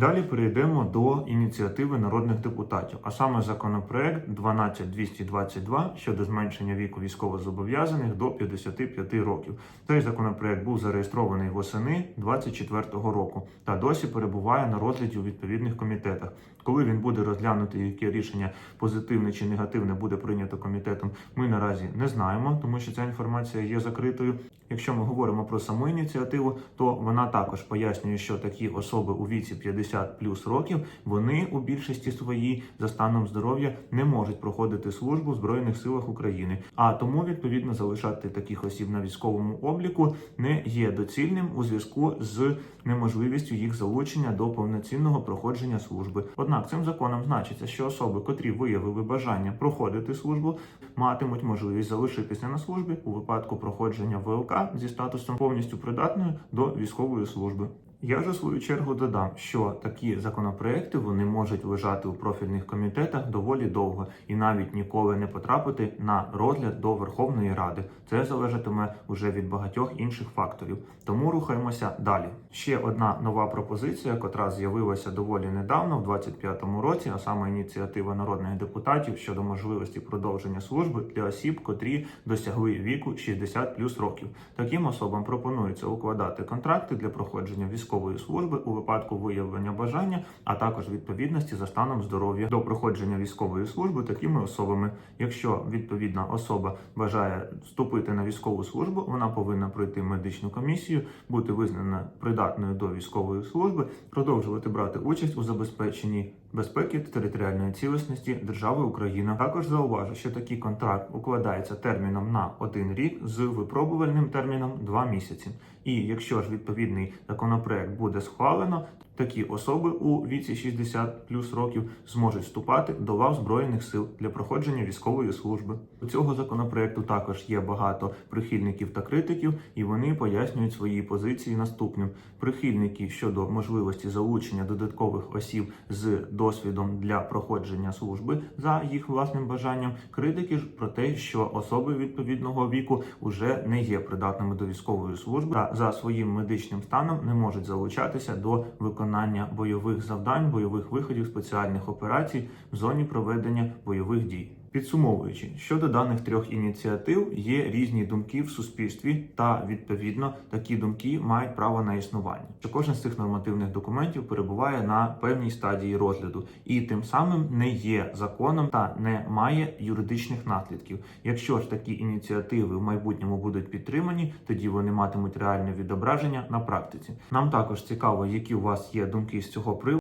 Далі перейдемо до ініціативи народних депутатів, а саме законопроект 12222 щодо зменшення віку військовозобов'язаних до 55 років. Цей законопроект був зареєстрований восени 2024 року та досі перебуває на розгляді у відповідних комітетах. Коли він буде розглянутий, яке рішення позитивне чи негативне буде прийнято комітетом, ми наразі не знаємо, тому що ця інформація є закритою. Якщо ми говоримо про саму ініціативу, то вона також пояснює, що такі особи у віці 50 плюс років вони у більшості своїй за станом здоров'я не можуть проходити службу в збройних силах України. А тому відповідно залишати таких осіб на військовому обліку не є доцільним у зв'язку з неможливістю їх залучення до повноцінного проходження служби. Однак цим законом значиться, що особи, котрі виявили бажання проходити службу, матимуть можливість залишитися на службі у випадку проходження ВЛК зі статусом повністю придатною до військової служби. Я у свою чергу додам, що такі законопроекти вони можуть лежати у профільних комітетах доволі довго і навіть ніколи не потрапити на розгляд до Верховної Ради. Це залежатиме уже від багатьох інших факторів. Тому рухаємося далі. Ще одна нова пропозиція, котра з'явилася доволі недавно, в 25-му році, а саме ініціатива народних депутатів щодо можливості продовження служби для осіб, котрі досягли віку 60 плюс років. Таким особам пропонується укладати контракти для проходження військової служби у випадку виявлення бажання, а також відповідності за станом здоров'я до проходження військової служби такими особами. Якщо відповідна особа бажає вступити на військову службу, вона повинна пройти медичну комісію, бути визнана придатною до військової служби, продовжувати брати участь у забезпеченні безпеки та територіальної цілісності держави Україна. Також зауважу, що такий контракт укладається терміном на один рік з випробувальним терміном 2 місяці. І якщо ж відповідний законопроект буде схвалено, такі особи у віці 60 плюс років зможуть вступати до лав збройних сил для проходження військової служби. У цього законопроекту також є багато прихильників та критиків, і вони пояснюють свої позиції наступним: прихильники щодо можливості залучення додаткових осіб з досвідом для проходження служби за їх власним бажанням. Критики ж про те, що особи відповідного віку вже не є придатними до військової служби та за своїм медичним станом не можуть залучатися до виконання бойових завдань, бойових виходів, спеціальних операцій в зоні проведення бойових дій. Підсумовуючи, щодо даних трьох ініціатив є різні думки в суспільстві, та відповідно такі думки мають право на існування. Що кожен з цих нормативних документів перебуває на певній стадії розгляду і тим самим не є законом та не має юридичних наслідків. Якщо ж такі ініціативи в майбутньому будуть підтримані, тоді вони матимуть реальне відображення на практиці. Нам також цікаво, які у вас є думки з цього приводу.